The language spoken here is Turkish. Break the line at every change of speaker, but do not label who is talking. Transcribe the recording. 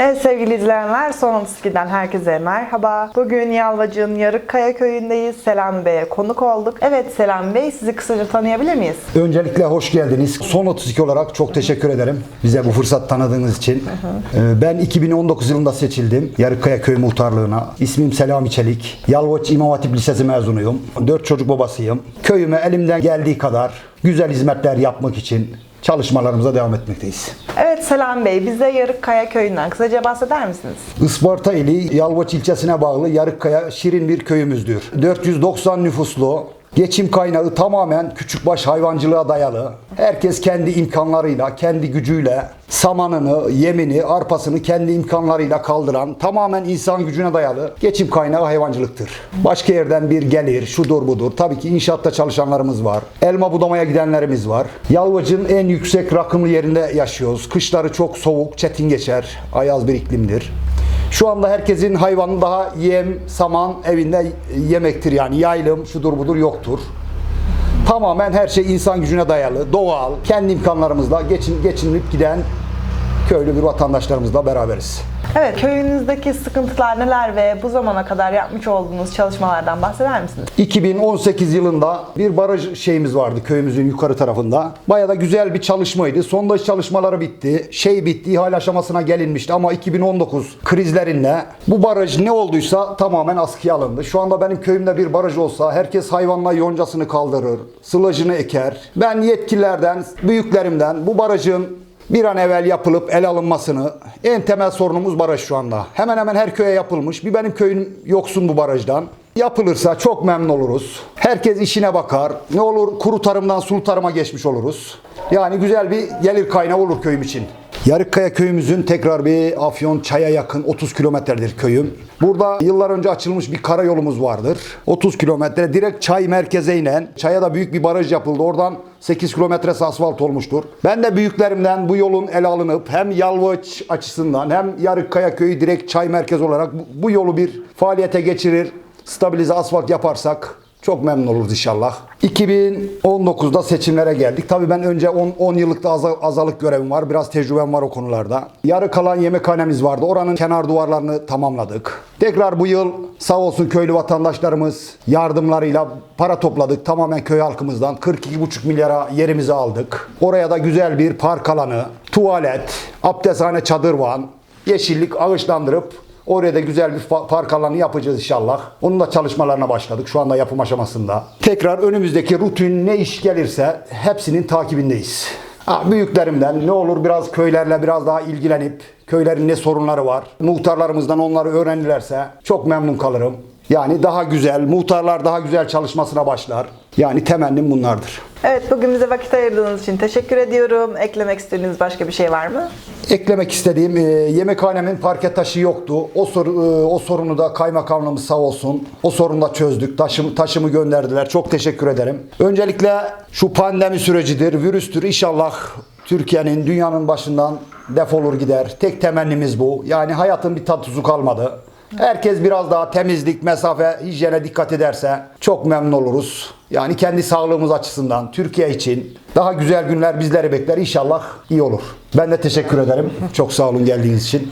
Evet sevgili izleyenler, Son 32'den herkese merhaba. Bugün Yalvacık'ın Yarıkkaya köyündeyiz. Selami Bey'e konuk olduk. Evet Selami Bey, sizi kısaca tanıyabilir miyiz?
Öncelikle hoş geldiniz. Son 32 olarak çok teşekkür ederim bize bu fırsat tanıdığınız için. Ee, Ben 2019 yılında seçildim Yarıkkaya Köy Muhtarlığı'na. İsmim Selami Çelik. Yalvaç İmam Hatip Lisesi mezunuyum. 4 çocuk babasıyım. Köyüme elimden geldiği kadar güzel hizmetler yapmak için çalışmalarımıza devam etmekteyiz.
Evet Selami Bey, bize Yarıkkaya köyünden kısaca bahseder misiniz?
Isparta ili Yalvaç ilçesine bağlı Yarıkkaya şirin bir köyümüzdür. 490 nüfuslu, geçim kaynağı tamamen küçükbaş hayvancılığa dayalı. Herkes kendi imkanlarıyla, kendi gücüyle samanını, yemini, arpasını kendi imkanlarıyla kaldıran tamamen insan gücüne dayalı geçim kaynağı hayvancılıktır. Başka yerden bir gelir, şudur budur. Tabii ki inşaatta çalışanlarımız var. Elma budamaya gidenlerimiz var. Yalvacın en yüksek rakımlı yerinde yaşıyoruz. Kışları çok soğuk, çetin geçer. Ayaz bir iklimdir. Şu anda herkesin hayvanı daha yem, saman evinde yemektir yani yaylım, şudur budur yoktur. Tamamen her şey insan gücüne dayalı, doğal, kendi imkanlarımızla geçin, geçinip giden köylü bir vatandaşlarımızla beraberiz.
Evet, köyünüzdeki sıkıntılar neler ve bu zamana kadar yapmış olduğunuz çalışmalardan bahseder misiniz?
2018 yılında bir baraj şeyimiz vardı köyümüzün yukarı tarafında. Bayağı da güzel bir çalışmaydı. Sondaj çalışmaları bitti. Şey bitti, ihale aşamasına gelinmişti ama 2019 krizlerinde bu baraj ne olduysa tamamen askıya alındı. Şu anda benim köyümde bir baraj olsa herkes hayvanla yoncasını kaldırır, sılajını eker. Ben yetkililerden, büyüklerimden bu barajın bir an evvel yapılıp el alınmasını en temel sorunumuz baraj şu anda. Hemen hemen her köye yapılmış. Bir benim köyüm yoksun bu barajdan. Yapılırsa çok memnun oluruz. Herkes işine bakar. Ne olur kuru tarımdan sulu tarıma geçmiş oluruz. Yani güzel bir gelir kaynağı olur köyüm için. Yarıkkaya köyümüzün tekrar bir Afyon Çay'a yakın 30 kilometredir köyüm. Burada yıllar önce açılmış bir karayolumuz vardır. 30 kilometre direkt Çay merkeze inen. Çay'a da büyük bir baraj yapıldı. Oradan 8 kilometresi asfalt olmuştur. Ben de büyüklerimden bu yolun ele alınıp hem Yalvaç açısından hem Yarıkkaya köyü direkt Çay merkez olarak bu- yolu bir faaliyete geçirir. Stabilize asfalt yaparsak çok memnun oluruz inşallah. 2019'da seçimlere geldik. Tabii ben önce 10, 10 yıllık da aza- azalık görevim var. Biraz tecrübem var o konularda. Yarı kalan yemekhanemiz vardı. Oranın kenar duvarlarını tamamladık. Tekrar bu yıl sağ olsun köylü vatandaşlarımız yardımlarıyla para topladık. Tamamen köy halkımızdan 42,5 milyara yerimizi aldık. Oraya da güzel bir park alanı, tuvalet, abdesthane çadırvan, yeşillik ağaçlandırıp Oraya da güzel bir park alanı yapacağız inşallah. Onun da çalışmalarına başladık. Şu anda yapım aşamasında. Tekrar önümüzdeki rutin ne iş gelirse hepsinin takibindeyiz. Ha, büyüklerimden ne olur biraz köylerle biraz daha ilgilenip köylerin ne sorunları var. Muhtarlarımızdan onları öğrenirlerse çok memnun kalırım. Yani daha güzel, muhtarlar daha güzel çalışmasına başlar. Yani temennim bunlardır.
Evet, bugün bize vakit ayırdığınız için teşekkür ediyorum. Eklemek istediğiniz başka bir şey var mı?
Eklemek istediğim e, yemekhanemin parke taşı yoktu. O soru, e, o sorunu da kaymakamlığımız sağ olsun. O sorunu da çözdük. Taşım, taşımı gönderdiler. Çok teşekkür ederim. Öncelikle şu pandemi sürecidir, virüstür. İnşallah Türkiye'nin, dünyanın başından defolur gider. Tek temennimiz bu. Yani hayatın bir tuzu kalmadı. Herkes biraz daha temizlik, mesafe, hijyene dikkat ederse çok memnun oluruz. Yani kendi sağlığımız açısından Türkiye için daha güzel günler bizleri bekler. İnşallah iyi olur. Ben de teşekkür ederim. Çok sağ olun geldiğiniz için.